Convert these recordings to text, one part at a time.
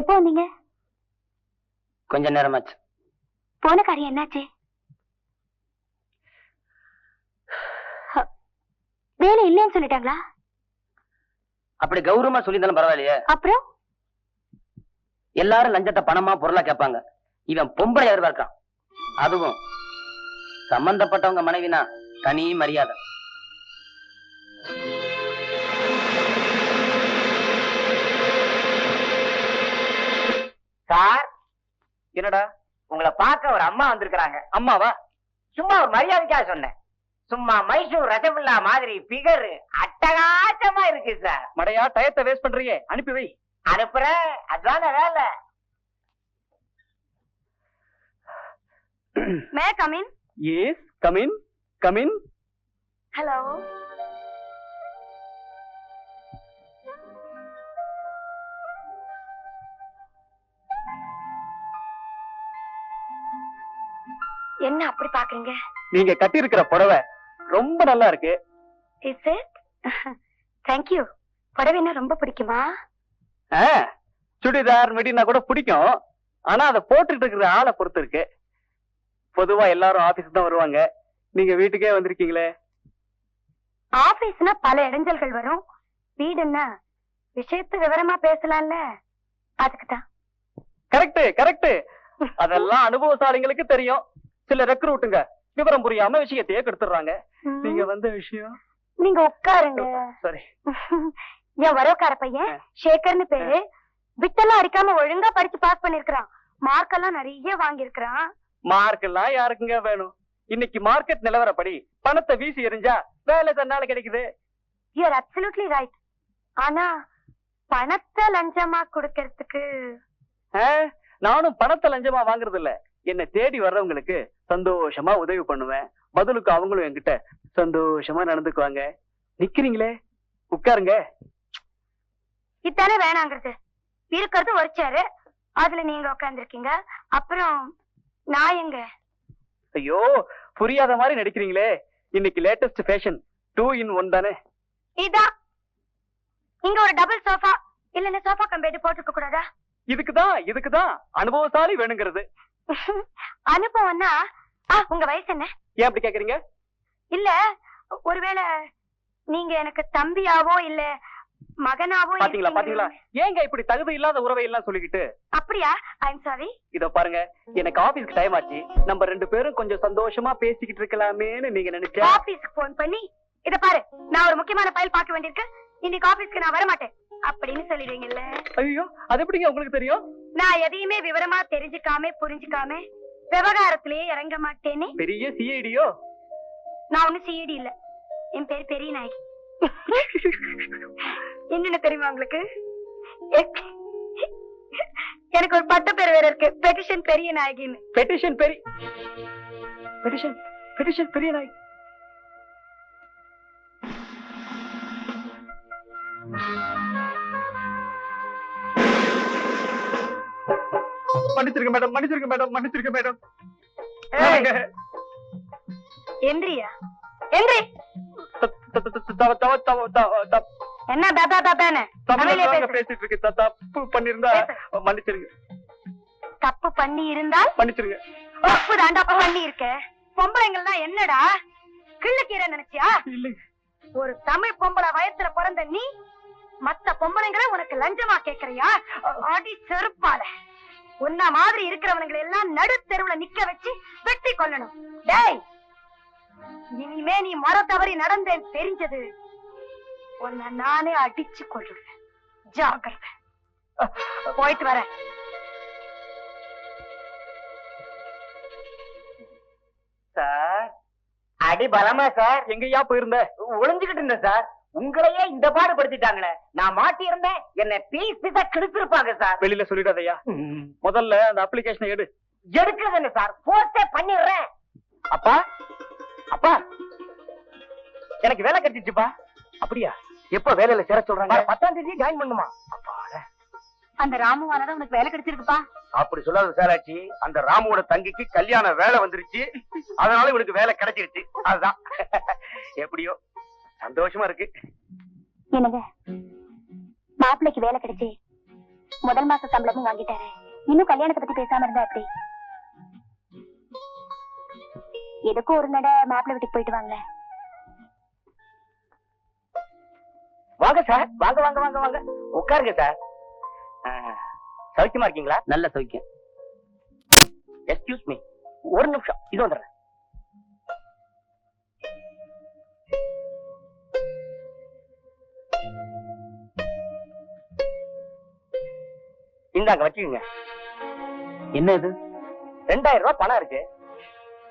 எப்போ வந்தீங்க? கொஞ்ச நேரமாச்சு. போன காரியம் என்னாச்சு? வேலை இல்லைன்னு சொல்லிட்டாங்களா? அப்படி கௌரவமா சொல்லியிருந்தாலும் பரவாயில்லையே. அப்புறம்? எல்லாரும் லஞ்சத்தை பணமா பொருளா கேட்பாங்க. இவன் பொம்பளை எதிர்பார்க்கான் அதுவும் சம்பந்தப்பட்டவங்க மனைவினா தனி மரியாதை. சார். என்னடா? உங்களை பார்க்க ஒரு அம்மா வந்திருக்கிறாங்க. அம்மாவா? சும்மா ஒரு மரியாதைக்காக சொன்னேன். சும்மா மைசூர் ரசகுல்லா மாதிரி பிகர் அட்டகாசமா இருக்கு சார். மடையா டயத்தை வேஸ்ட் பண்றியே அனுப்பி வை. அனுப்புறேன். அதான வேலை. May come in yes come in come in hello என்ன அப்படி பாக்குறீங்க? நீங்க கட்டி இருக்கிற புடவை ரொம்ப நல்லா இருக்கு. இஸ் இட் தேங்க்யூ புடவை என்ன ரொம்ப பிடிக்குமா? சுடிதார் மெட்டினா கூட பிடிக்கும். ஆனா அதை போட்டுட்டு இருக்கிற ஆளை பொறுத்து இருக்கு. பொதுவா எல்லாரும் ஆபீஸ் தான் வருவாங்க. நீங்க வீட்டுக்கே வந்திருக்கீங்களே? ஆபீஸ்னா பல இடைஞ்சல்கள் வரும். வீடுன்னா விஷயத்து விவரமா பேசலாம்ல? அதுக்கு தான் கரெக்ட் கரெக்ட் அதெல்லாம் அனுபவசாலிங்களுக்கு தெரியும். சில ரெக்ரூட்டுங்க விவரம் புரியாம விஷயத்தையே கெடுத்துடுறாங்க. நீங்க வந்த விஷயம். நீங்க உட்காருங்க. சரி. என் வரவுக்கார பையன் சேகர்னு பேரு. விட்டெல்லாம் அடிக்காம ஒழுங்கா படிச்சு பாஸ் பண்ணிருக்கான் மார்க் எல்லாம் நிறைய வாங்கியிருக்கிறான். மார்க் எல்லாம் யாருக்குங்க வேணும்? இன்னைக்கு மார்க்கெட் நிலவரப்படி பணத்தை வீசி எறிஞ்சா வேலை தன்னால கிடைக்குது. யூஆர் அப்சல்யூட்லி ரைட் ஆனா பணத்தை லஞ்சமா கொடுக்கறதுக்கு நானும் பணத்தை லஞ்சமா வாங்குறது இல்ல என்னை தேடி வர்றவங்களுக்கு சந்தோஷமா உதவி பண்ணுவேன். பதிலுக்கு அவங்களும் என்கிட்ட சந்தோஷமா நடந்துக்குவாங்க. நிக்கிறீங்களே? உட்காருங்க. இதானே வேணாங்கிறது. இருக்கிறது ஒரு சேரு அதுல நீங்க உட்காந்துருக்கீங்க அப்புறம் நான் எங்க? ஐயோ புரியாத மாதிரி நடிக்கிறீங்களே. இன்னைக்கு latest fashion two in one தானே. இதா. இங்க ஒரு டபுள் சோஃபா இல்லன்னா சோஃபா கம்பேட்டு போட்டுக்க கூடாதா? இதுக்குதான் இதுக்குதான் அனுபவசாலி வேணுங்கிறது. அனுபவம்னா உங்க வயசு என்ன? ஏன் அப்படி கேக்குறீங்க? இல்ல ஒருவேளை நீங்க எனக்கு தம்பியாவோ இல்ல மகனாவோ பாத்தீங்களா? பாத்தீங்களா? ஏங்க இப்படி தகுதி இல்லாத உறவை எல்லாம் சொல்லிக்கிட்டு? அப்படியா? ஐம் சாரி இத பாருங்க எனக்கு ஆபீஸ்க்கு டைம் ஆச்சு. நம்ம ரெண்டு பேரும் கொஞ்சம் சந்தோஷமா பேசிக்கிட்டு இருக்கலாமேன்னு நீங்க நினைச்சா ஆபீஸ்க்கு போன் பண்ணி இத பாரு நான் ஒரு முக்கியமான ஃபைல் பார்க்க வேண்டியிருக்கு. இன்னைக்கு ஆபீஸ்க்கு நான் வர மாட்டேன் அப்படின்னு சொல்லிடுவீங்கல்ல. ஐயோ அது எப்படிங்க உங்களுக்கு தெரியும்? நான் எதையுமே விவரமா தெரிஞ்சுக்காம புரிஞ்சுக்காம விவகாரத்திலேயே இறங்க மாட்டேனே. பெரிய சிஐடியோ நான் ஒண்ணு சிஇடி இல்ல. என் பேர் பெரிய நாயகி. என்னன்னு தெரியுமா உங்களுக்கு? எனக்கு ஒரு பட்ட பேர் வேற இருக்கு. பெட்டிஷன் பெரிய நாயகின்னு. பெட்டிஷன் பெரிய பெட்டிஷன் பெட்டிஷன் பெரிய நாய் மன்னிச்சிருக்க மேடம் மன்னிச்சிருக்க மேடம் மன்னிச்சிருக்க மேடம். எந்திரியா? எந்திரி. என்ன பாபா பாபான்னு தமிழ்லயே பேசு. பேசிட்டு இருக்கு த- தப்பு பண்ணிருந்தா மன்னிச்சிருங்க. தப்பு பண்ணி இருந்தால் மன்னிச்சிருங்க. தப்பு தாண்டா பண்ணி இருக்க பொம்பளைங்கள்னா என்னடா? கிள்ளுக்கீரை நினைச்சியா? ஒரு தமிழ் பொம்பளை வயசுல பிறந்த நீ மத்த பொம்பளைங்களை உனக்கு லஞ்சமா கேக்குறியா? அடி செருப்பால. உன்ன மாதிரி இருக்கிறவனுங்களை எல்லாம் நடு தெருவுல நிக்க வச்சு வெட்டி கொல்லணும். டேய் இனிமே நீ மர தவறி நடந்தேன் தெரிஞ்சது. உன்னை நானே அடிச்சு கொள்ளுவேன் ஜாக்கிரதை. போயிட்டு வரேன். சார். அடி பலமா சார். எங்கயா போயிருந்த? ஒளிஞ்சுகிட்டு இருந்தேன் சார். உங்களையே இந்த பாடு படுத்திட்டாங்களே நான் மாட்டி இருந்தேன் என்ன பீஸ் பீஸா கிழிச்சிருப்பாங்க சார். வெளியில சொல்லிடாதயா முதல்ல அந்த அப்ளிகேஷனை எடு. எடுக்கிறது என்ன சார்? போஸ்டே பண்ணிடுறேன். அப்பா. அப்பா. எனக்கு வேலை கிடைச்சிச்சுப்பா. அப்படியா? எப்ப வேலையில சேர சொல்றாங்க? பத்தாம் தேதி ஜாயின் பண்ணுமா? அந்த ராமுவானதான் உனக்கு வேலை கிடைச்சிருக்குப்பா. அப்படி சொல்லாத சாராட்சி அந்த ராமுவோட தங்கிக்கு கல்யாண வேலை வந்துருச்சு. அதனால இவனுக்கு வேலை கிடைச்சிருச்சு. அதுதான். எப்படியோ. சந்தோஷமா இருக்கு. என்னங்க மாப்பிள்ளைக்கு வேலை கிடைச்சு முதல் மாச சம்பளமும் வாங்கிட்டாரு. இன்னும் கல்யாணத்தை பத்தி பேசாம இருந்தா எப்படி? எதுக்கும் ஒரு நட மாப்பிள்ளை வீட்டுக்கு போயிட்டு வாங்க. வாங்க சார் வாங்க வாங்க வாங்க வாங்க. உட்காருங்க சார் சௌக்கியமா இருக்கீங்களா? நல்ல சௌக்கியம். எக்ஸ்கியூஸ் மீ ஒரு நிமிஷம். இது வந்துடுறேன். இந்தாங்க வச்சுக்கோங்க. என்ன இது ரெண்டாயிரம் ரூபாய் பணம் இருக்கு.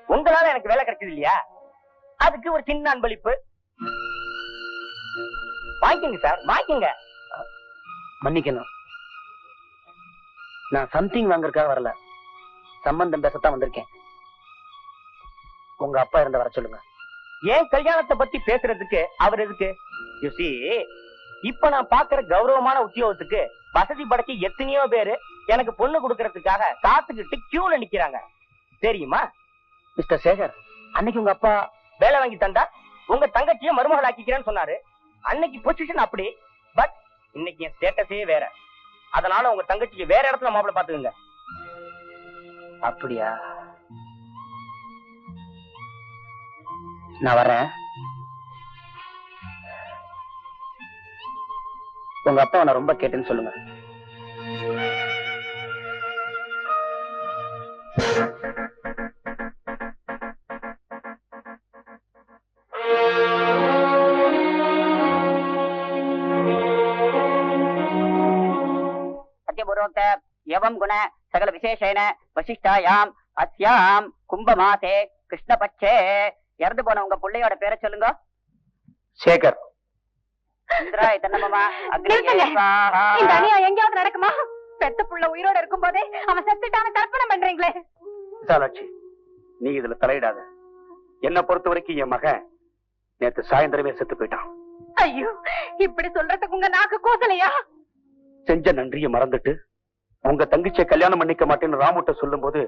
உங்களால எனக்கு வேலை கிடைச்சது இல்லையா? அதுக்கு ஒரு சின்ன அன்பளிப்பு. வாங்கிக்கங்க சார் வாங்கிக்கங்க. மன்னிக்கணும். நான் சம்திங் வாங்கறதுக்காக வரல. சம்பந்தம் பேசத்தான் வந்திருக்கேன். உங்க அப்பா இருந்த வர சொல்லுங்க. ஏன் கல்யாணத்தை பத்தி பேசுறதுக்கு? அவர் எதுக்கு? இப்ப நான் பாக்குற கௌரவமான உத்தியோகத்துக்கு வசதி படைச்சு எத்தனையோ பேரு எனக்கு பொண்ணு கொடுக்கறதுக்காக காத்துக்கிட்டு கியூல நிக்கிறாங்க. தெரியுமா? மிஸ்டர் சேகர் அன்னைக்கு உங்க அப்பா வேலை வாங்கி தந்தா உங்க தங்கச்சிய மருமகள் ஆக்கிக்கிறேன்னு சொன்னாரு. அன்னைக்கு பொசிஷன் அப்படி. பட் இன்னைக்கு என் ஸ்டேட்டஸே வேற. அதனால உங்க தங்கச்சிக்கு வேற இடத்துல மாப்பிள்ள பாத்துக்கோங்க அப்படியா? நான் வரேன் உங்க அப்பா உன ரொம்ப கேட்டேன்னு சொல்லுங்க. சத்யபுரோக்த எவம் குண சகல விசேஷேன வசிஷ்டாயாம் அஸ்யாம் கும்பமாசே கிருஷ்ணபட்சே இறந்து போன உங்க பிள்ளையோட பேரை சொல்லுங்க. சேகர். இந்த அநியாயம் எங்கேயாவது நடக்குமா? பெத்த புள்ள உயிரோட இருக்கும் போதே அவன் செத்துட்டான கற்பனை பண்றீங்களே. விசாலாட்சி நீ இதுல தலையிடாத. என்ன பொறுத்த வரைக்கும் என் மகன் நேத்து சாயந்தரமே செத்து போயிட்டான். ஐயோ இப்படி சொல்றதுக்கு உங்க நாக்கு கூசலையா? செஞ்ச நன்றியை மறந்துட்டு உங்க தங்கச்சியை கல்யாணம் பண்ணிக்க மாட்டேன்னு ராமுட்ட சொல்லும்போது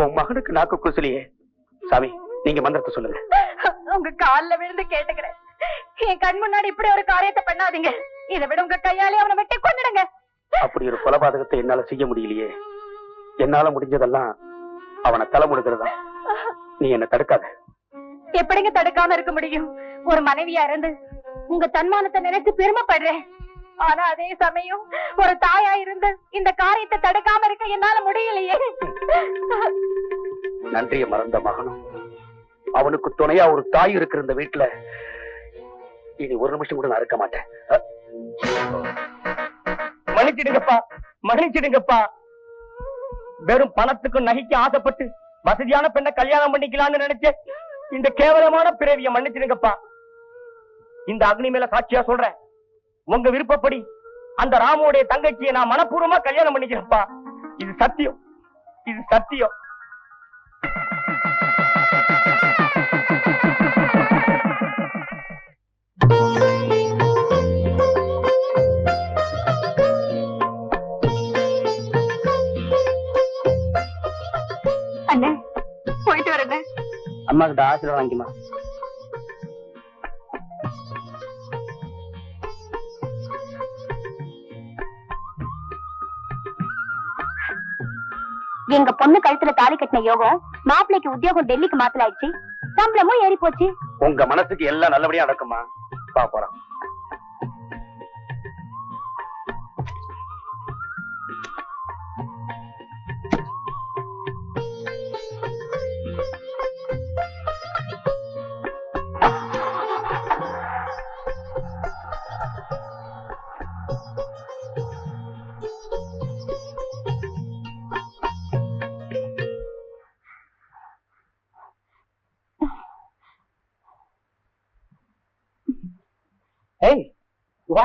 உன் மகனுக்கு நாக்கு குசலியே. சாமி நீங்க மந்திரத்தை சொல்லுங்க. உங்க கால்ல விழுந்து கேட்டுக்கிறேன். என் கண் முன்னாடி இப்படி ஒரு காரியத்தை பண்ணாதீங்க. இதை விட உங்க கையாலே அவனை வெட்டி கொண்டுடுங்க அப்படி ஒரு கொலபாதகத்தை என்னால செய்ய முடியலையே. என்னால முடிஞ்சதெல்லாம் அவனை தலை முடுகிறதா நீ என்ன தடுக்காத. எப்படிங்க தடுக்காம இருக்க முடியும்? ஒரு மனைவியா இருந்து உங்க தன்மானத்தை நினைச்சு பெருமைப்படுறேன். ஆனா அதே சமயம் ஒரு தாயா இருந்து இந்த காரியத்தை தடுக்காம இருக்க என்னால முடியலையே. நன்றியை மறந்த மகனும் அவனுக்கு துணையா ஒரு தாய் இருக்கிற இந்த வீட்டுல இனி ஒரு நிமிஷம் கூட நான் இருக்க மாட்டேன். மன்னிச்சிடுங்கப்பா மன்னிச்சிடுங்கப்பா. வெறும் பணத்துக்கும் நகைக்கு ஆசைப்பட்டு வசதியான பெண்ணை கல்யாணம் பண்ணிக்கலாம்னு நினைச்சேன் இந்த கேவலமான பிறவிய மன்னிச்சிடுங்கப்பா. இந்த அக்னி மேல சாட்சியா சொல்றேன். உங்க விருப்பப்படி அந்த ராமுடைய தங்கச்சியை நான் மனப்பூர்வமா கல்யாணம் பண்ணிக்கிறேன்ப்பா. இது சத்தியம். இது சத்தியம். அம்மா கிட்ட ஆசீர்வாதம் வாங்கிமா எங்க பொண்ணு கழுத்துல தாலி கட்டின யோகம் மாப்பிள்ளைக்கு உத்தியோகம் டெல்லிக்கு மாத்தலாயிடுச்சு சம்பளமும் ஏறி போச்சு உங்க மனசுக்கு எல்லாம் நல்லபடியா நடக்குமா பா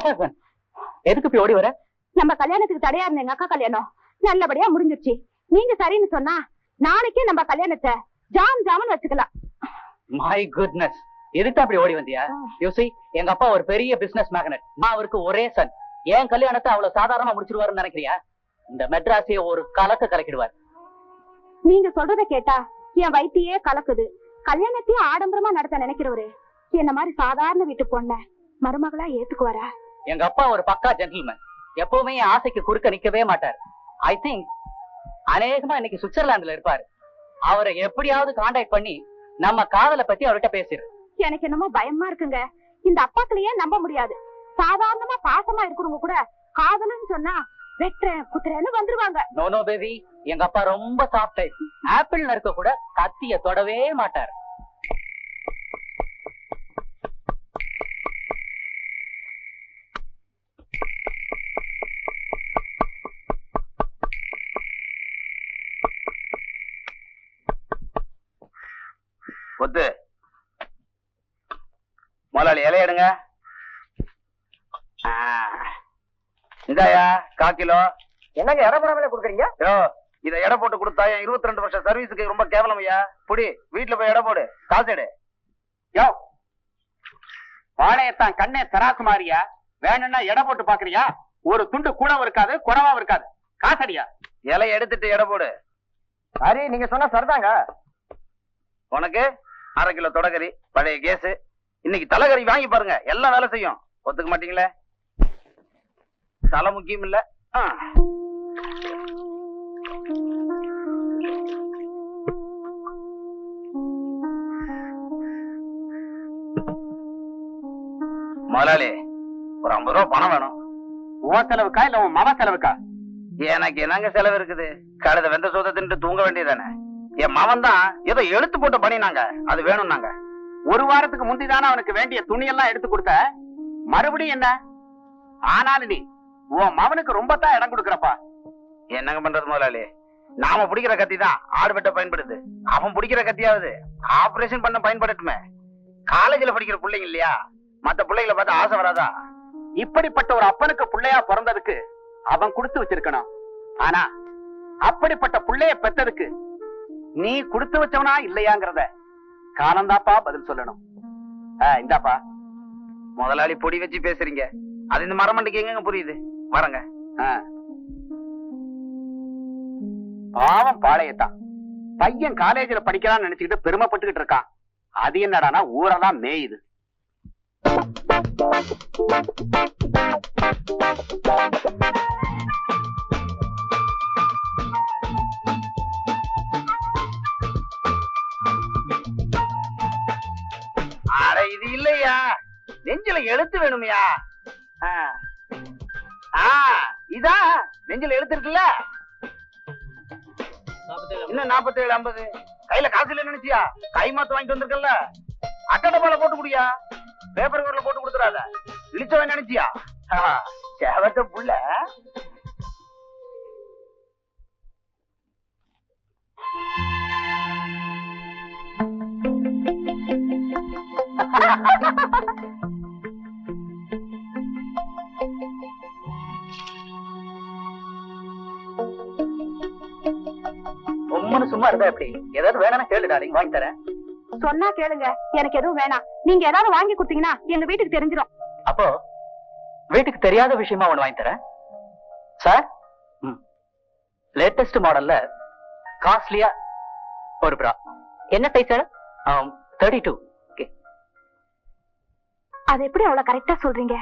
ஹேப்பன் எதுக்கு இப்படி ஓடி வர? நம்ம கல்யாணத்துக்கு தடையா இருந்த எங்க அக்கா கல்யாணம் நல்லபடியா முடிஞ்சிருச்சு. நீங்க சரின்னு சொன்னா நாளைக்கே நம்ம கல்யாணத்தை ஜாம் ஜாமன் வச்சுக்கலாம். மை குட்னஸ் எதுக்கு அப்படி ஓடி வந்தியா? யோசி எங்க அப்பா ஒரு பெரிய பிசினஸ் மேக்னட் நான் அவருக்கு ஒரே சன் என் கல்யாணத்தை அவ்வளவு சாதாரணமா முடிச்சிருவாருன்னு நினைக்கிறியா? இந்த மெட்ராஸைய ஒரு கலக்க கலக்கிடுவார். நீங்க சொல்றத கேட்டா என் வயித்தையே கலக்குது. கல்யாணத்தையும் ஆடம்பரமா நடத்த நினைக்கிறவரு. என்ன மாதிரி சாதாரண வீட்டு பொண்ண மருமகளா ஏத்துக்குவாரா? எங்க அப்பா ஒரு பக்கா ஜென்டில்மேன் எப்பவுமே ஆசைக்கு குறுக்க நிக்கவே மாட்டார். ஐ திங்க் அநேகமா இன்னைக்கு சுவிட்சர்லாந்துல இருப்பாரு. அவரை எப்படியாவது காண்டாக்ட் பண்ணி நம்ம காதலை பத்தி அவர்கிட்ட பேசிரு எனக்கு என்னமோ பயமா இருக்குங்க. இந்த அப்பாக்களையே நம்ப முடியாது. சாதாரணமா பாசமா இருக்கிறவங்க கூட காதல்னு சொன்னா வெட்டுறேன் குத்துறேன்னு வந்துருவாங்க. நோ நோ பேபி எங்க அப்பா ரொம்ப சாஃப்ட் ஆப்பிள் நறுக்க கூட கத்திய தொடவே மாட்டார். ஒத்து முதலாளி இலைய எடுங்க. இந்தாயா கா கிலோ என்னங்க இடப்படாமலே கொடுக்குறீங்க? யோ இத எடை போட்டு கொடுத்தா என் இருபத்தி ரெண்டு வருஷம் சர்வீஸுக்கு ரொம்ப கேவலம் ஐயா. புடி வீட்டுல போய் எடை போடு. காசு எடு. யோ. வாழையத்தான் கண்ணே தராசு மாறியா வேணும்னா எடை போட்டு பாக்குறியா ஒரு துண்டு கூடவும் இருக்காது குறவாவும் இருக்காது. காசடியா இலைய எடுத்துட்டு எடை போடு. சரி நீங்க சொன்னா சரிதாங்க. உனக்கு? அரை கிலோ தொடகரி பழைய கேஸ். இன்னைக்கு தலைகறி வாங்கி பாருங்க எல்லாம் வேலை செய்யும். ஒத்துக்க மாட்டீங்களே? தலை முக்கியம் இல்ல. முதலாளி ஒரு ஐம்பது ரூபா பணம் வேணும். உன் செலவுக்கா இல்ல உன் மவ செலவுக்கா? எனக்கு என்னங்க செலவு இருக்குது? கழுத வெந்த சோத தின்ட்டு தூங்க வேண்டியதானே என் மவன் தான் ஏதோ எடுத்து போட்ட பண்ணினாங்க. அது வேணும் நாங்க ஒரு வாரத்துக்கு முந்திதானே அவனுக்கு வேண்டிய துணியெல்லாம் எடுத்து கொடுத்த? மறுபடியும் என்ன? ஆனாலும் நீ உன் மவனுக்கு ரொம்ப தான் இடம் கொடுக்குறப்பா. என்னங்க பண்றது முதலாளி? நாம பிடிக்கிற கத்தி தான் ஆடு வெட்ட பயன்படுது. அவன் பிடிக்கிற கத்தியாவது ஆபரேஷன் பண்ண பயன்படட்டுமே. காலேஜ்ல படிக்கிற பிள்ளைங்க இல்லையா? மத்த பிள்ளைகளை பார்த்து ஆசை வராதா? இப்படிப்பட்ட ஒரு அப்பனுக்கு பிள்ளையா பிறந்ததுக்கு அவன் கொடுத்து வச்சிருக்கணும். ஆனா அப்படிப்பட்ட பிள்ளைய பெத்ததுக்கு நீ கொடுத்து வச்சவனா இல்லையாங்கிறத காலந்தாப்பா பதில் சொல்லணும். இந்தாப்பா. முதலாளி பொடி வச்சு பேசுறீங்க. அது இந்த மரமண்டிக்கு எங்க புரியுது? வரங்க. பாவம் பாளையத்தான். பையன் காலேஜ்ல படிக்கலாம்னு நினைச்சுக்கிட்டு பெருமைப்பட்டுக்கிட்டு இருக்கான். அது என்னடானா ஊரெல்லாம் மேயுது. இல்லையா? நெஞ்சில எழுத்து வேணுமையா. ஆ. ஆ, இதா? நெஞ்சில எழுத்து இருக்குல்ல? இன்னும் நாற்பத்தேழு ஐம்பது. கையில காசு இல்ல நினைச்சியா? கை மாத்து வாங்கிட்டு வந்திருக்கல அட்டடப்பால போட்டு குடியா? பேப்பர் கவர்ல போட்டு கொடுத்துறாத. இழிச்சவன் நினைச்சியா? சேவத்த புள்ள. உம்மனு சும்மா இருந்தா எப்படி? ஏதாவது வேணும்னா கேளு டார்லிங் வாங்கி தரேன். சொன்னா கேளுங்க. எனக்கு எதுவும் வேணாம். நீங்க ஏதாவது வாங்கி கொடுத்தீங்கன்னா எங்க வீட்டுக்கு தெரிஞ்சிடும் அப்போ வீட்டுக்கு தெரியாத விஷயமா ஒண்ணு வாங்கி தரேன். சார்? லேட்டஸ்ட் மாடல்ல காஸ்ட்லியா ஒரு பிரா என்ன சைஸ் சார் தேர்ட்டி டூ அது எப்படி அவ்வளவு கரெக்டா சொல்றீங்க?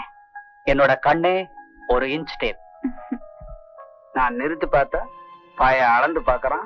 என்னோட கண்ணே ஒரு இன்ச் டேப் நான் நிறுத்து பார்த்தா பாய அளந்து பாக்குறான்